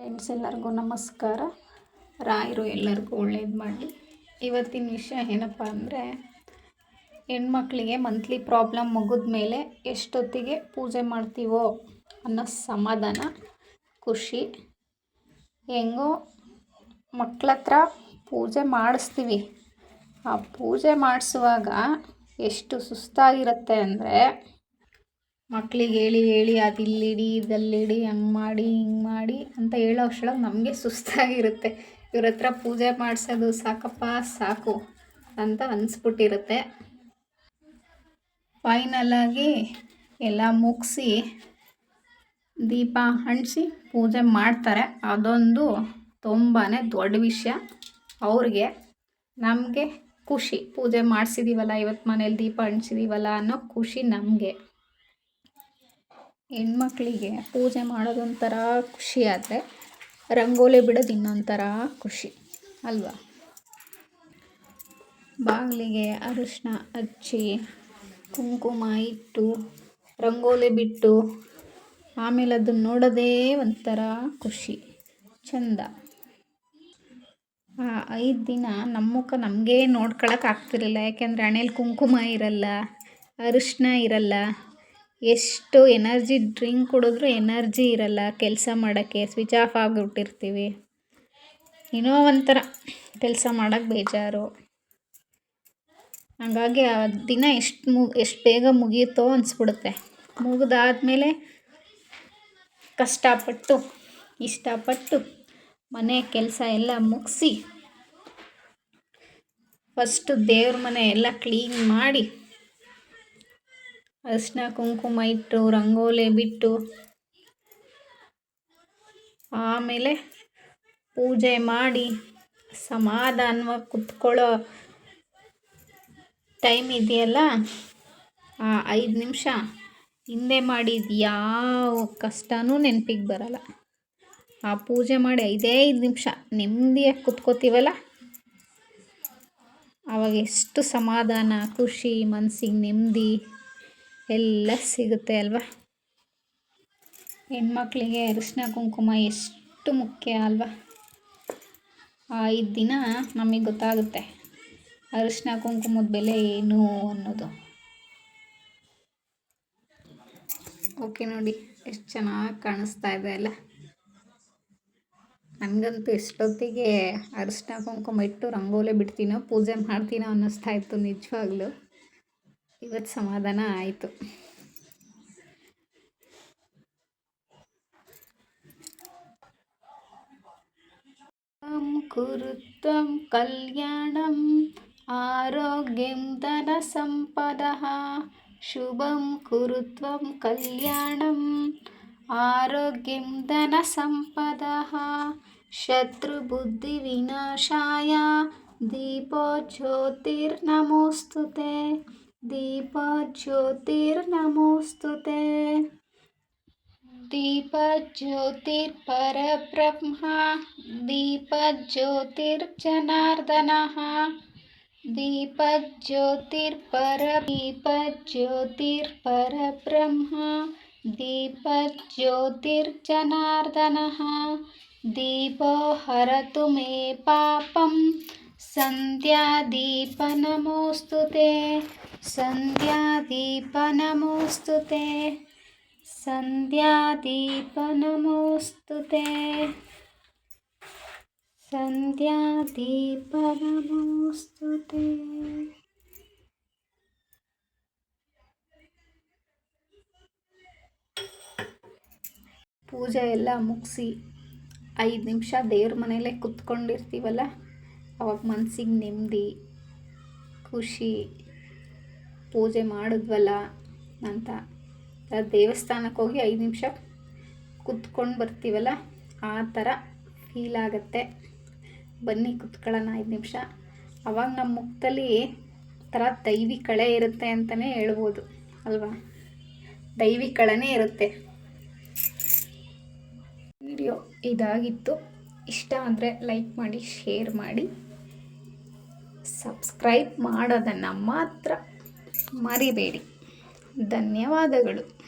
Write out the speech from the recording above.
Friends ಎಲ್ಲರಿಗೂ ನಮಸ್ಕಾರ. ರಾಯರು ಎಲ್ಲರಿಗೂ ಒಳ್ಳೇದು ಮಾಡಿ ಇವತ್ತಿನ ವಿಷಯ ಏನಪ್ಪ ಅಂದರೆ, ಹೆಣ್ಮಕ್ಳಿಗೆ ಮಂತ್ಲಿ ಪ್ರಾಬ್ಲಮ್ ಮುಗಿದ ಮೇಲೆ ಎಷ್ಟೊತ್ತಿಗೆ ಪೂಜೆ ಮಾಡ್ತೀವೋ ಅನ್ನೋ ಸಮಾಧಾನ, ಖುಷಿ. ಹೆಂಗೋ ಮಕ್ಕಳತ್ರ ಪೂಜೆ ಮಾಡಿಸ್ತೀವಿ. ಆ ಪೂಜೆ ಮಾಡಿಸುವಾಗ ಎಷ್ಟು ಸುಸ್ತಾಗಿರುತ್ತೆ ಅಂದರೆ ಮಕ್ಳಿಗೆ ಹೇಳಿ ಹೇಳಿ ಅದು ಇಲ್ಲಿಡಿ ಇದಲ್ಲಿಡಿ ಹಂಗೆ ಮಾಡಿ ಹಿಂಗೆ ಮಾಡಿ ಅಂತ ಹೇಳೋ ಅಷ್ಟೊಳಗೆ ನಮಗೆ ಸುಸ್ತಾಗಿರುತ್ತೆ. ಇವ್ರ ಹತ್ರ ಪೂಜೆ ಮಾಡಿಸೋದು ಸಾಕಪ್ಪ, ಸಾಕು ಅಂತ ಅನಿಸ್ಬಿಟ್ಟಿರುತ್ತೆ. ಫೈನಲಾಗಿ ಎಲ್ಲ ಮುಗಿಸಿ ದೀಪ ಹಣಿಸಿ ಪೂಜೆ ಮಾಡ್ತಾರೆ. ಅದೊಂದು ತುಂಬಾ ದೊಡ್ಡ ವಿಷಯ. ಅವ್ರಿಗೆ ನಮಗೆ ಖುಷಿ. ಪೂಜೆ ಮಾಡಿಸಿದೀವಲ್ಲ ಇವತ್ತು ಮನೇಲಿ ದೀಪ ಹಣ್ಸಿದೀವಲ್ಲ ಅನ್ನೋ ಖುಷಿ ನಮಗೆ. ಹೆಣ್ಮಕ್ಳಿಗೆ ಪೂಜೆ ಮಾಡೋದೊಂಥರ ಖುಷಿ ಆದರೆ ರಂಗೋಲಿ ಬಿಡೋದು ಇನ್ನೊಂಥರ ಖುಷಿ, ಅಲ್ವಾ? ಬಾಗಿಲಿಗೆ ಅರಿಶಿನ ಹಚ್ಚಿ ಕುಂಕುಮ ಇಟ್ಟು ರಂಗೋಲಿ ಬಿಟ್ಟು ಆಮೇಲೆ ಅದನ್ನು ನೋಡೋದೇ ಒಂಥರ ಖುಷಿ, ಚಂದ. ಆ ಐದು ದಿನ ನಮ್ಮ ಮುಖ ನಮಗೆ ನೋಡ್ಕೊಳಕ್ಕೆ ಆಗ್ತಿರಲಿಲ್ಲ, ಯಾಕೆಂದರೆ ಹಣೇಲಿ ಕುಂಕುಮ ಇರಲ್ಲ, ಅರಿಶಿನ ಇರಲ್ಲ. ಎಷ್ಟು ಎನರ್ಜಿ ಡ್ರಿಂಕ್ ಕುಡಿದ್ರು ಎನರ್ಜಿ ಇರಲ್ಲ, ಕೆಲಸ ಮಾಡೋಕ್ಕೆ ಸ್ವಿಚ್ ಆಫ್ ಆಗಿಬಿಟ್ಟಿರ್ತೀವಿ. ಏನೋ ಒಂಥರ ಕೆಲಸ ಮಾಡೋಕ್ಕೆ ಬೇಜಾರು. ಹಾಗಾಗಿ ಆ ದಿನ ಎಷ್ಟು ಮು, ಎಷ್ಟು ಬೇಗ ಮುಗಿಯುತ್ತೋ ಅನಿಸ್ಬಿಡುತ್ತೆ. ಮುಗಿದಾದ್ಮೇಲೆ ಕಷ್ಟಪಟ್ಟು, ಇಷ್ಟಪಟ್ಟು ಮನೆ ಕೆಲಸ ಎಲ್ಲ ಮುಗಿಸಿ ಫಸ್ಟು ದೇವ್ರ ಮನೆ ಎಲ್ಲ ಕ್ಲೀನ್ ಮಾಡಿ ಅರಿಶಿನ ಕುಂಕುಮ ಇಟ್ಟು, ರಂಗೋಲೆ ಬಿಟ್ಟು, ಆಮೇಲೆ ಪೂಜೆ ಮಾಡಿ ಸಮಾಧಾನವಾಗಿ ಕುತ್ಕೊಳ್ಳೋ ಟೈಮ್ ಇದೆಯಲ್ಲ? ಆ ಐದು ನಿಮಿಷ ಹಿಂದೆ ಮಾಡಿದ ಯಾವ ಕಷ್ಟನೂ ನೆನಪಿಗೆ ಬರಲ್ಲ. ಆ ಪೂಜೆ ಮಾಡಿ ಐದೇ ಐದು ನಿಮಿಷ ನೆಮ್ಮದಿಯಾಗಿ ಕುತ್ಕೋತೀವಲ್ಲ? ಆವಾಗ ಎಷ್ಟು ಸಮಾಧಾನ, ಖುಷಿ ಮನಸ್ಸಿಗೆ ನೆಮ್ಮದಿ ಎಲ್ಲ ಸಿಗುತ್ತೆ ಅಲ್ವಾ? ಹೆಣ್ಮಕ್ಳಿಗೆ ಅರಿಶಿನ ಕುಂಕುಮ ಎಷ್ಟು ಮುಖ್ಯ ಅಲ್ವಾ? ಐದು ದಿನ ನಮಗೆ ಗೊತ್ತಾಗುತ್ತೆ. ಅರಿಶಿನ ಕುಂಕುಮದ ಬೆಲೆ ಏನು ಅನ್ನೋದು. ಓಕೆ ನೋಡಿ, ಎಷ್ಟು ಚೆನ್ನಾಗಿ ಕಾಣಿಸ್ತಾ ಇದೆ ಅಲ್ಲ? ನನಗಂತೂ ಎಷ್ಟೊತ್ತಿಗೆ ಅರಿಶಿನ ಕುಂಕುಮ ಇಟ್ಟು ರಂಗೋಲಿ ಬಿಡ್ತೀನೋ, ಪೂಜೆ ಮಾಡ್ತೀನೋ ಅನ್ನಿಸ್ತಾ ಇತ್ತು ನಿಜವಾಗ್ಲೂ. ಇವತ್ತು ಸಮಾಧಾನ ಆಯಿತು ಕುರುತ್ವಂ ಕಲ್ಯಾಣಂ ಆರೋಗ್ಯಂ ಧನ ಸಂಪದ ಶುಭಂ ಕುರುತ್ವಂ ಕಲ್ಯಾಣಂ ಆರೋಗ್ಯಂ ಧನ ಸಂಪದ ಶತ್ರುಬುದ್ಧಿವಿನಾಶಾಯ ದೀಪೋ ಜ್ಯೋತಿರ್ನಮೋಸ್ತು दीपज्योतिर्नमोऽस्तु ते दीपज्योतिर्परब्रह्मा दीपज्योतिर्जनार्दनः दीपज्योतिर्पर दीपज्योतिर्परब्रह्मा दीपज्योतिर्जनार्दनः दीपो हरतु मे पापं सन्ध्यादीपनमोऽस्तु ते ಸಂಧ್ಯಾದೀಪ ನಮೋಸ್ತುತೆ ಸಂಧ್ಯಾದೀಪ ನಮೋಸ್ತುತೆ ಸಂಧ್ಯಾದೀಪ ನಮೋಸ್ತುತೆ ಪೂಜೆ ಎಲ್ಲ ಮುಗಿಸಿ ಐದು ನಿಮಿಷ ದೇವ್ರ ಮನೆಯಲ್ಲೇ ಕುತ್ಕೊಂಡಿರ್ತೀವಲ್ಲ, ಅವಾಗ ಮನಸ್ಸಿಗೆ ನೆಮ್ಮದಿ ಖುಷಿ. ಪೂಜೆ ಮಾಡಿದ್ವಲ್ಲ ಅಂತ. ದೇವಸ್ಥಾನಕ್ಕೆ ಹೋಗಿ ಐದು ನಿಮಿಷ ಕುತ್ಕೊಂಡು ಬರ್ತೀವಲ್ಲ, ಆ ಥರ ಫೀಲ್ ಆಗುತ್ತೆ. ಬನ್ನಿ ಕುತ್ಕೊಳ್ಳೋಣ ಐದು ನಿಮಿಷ. ಅವಾಗ ನಮ್ಮ ಮುಖದಲ್ಲಿ ಥರ ದೈವಿ ಕಳೆ ಇರುತ್ತೆ ಅಂತಲೇ ಹೇಳ್ಬೋದು, ಅಲ್ವಾ? ದೈವಿ ಕಳೆನೇ ಇರುತ್ತೆ. ವಿಡಿಯೋ ಇದಾಗಿತ್ತು. ಇಷ್ಟ ಅಂದರೆ ಲೈಕ್ ಮಾಡಿ, ಶೇರ್ ಮಾಡಿ. ಸಬ್ಸ್ಕ್ರೈಬ್ ಮಾಡೋದನ್ನು ಮಾತ್ರ ಮರಿಬೇಡಿ. ಧನ್ಯವಾದಗಳು.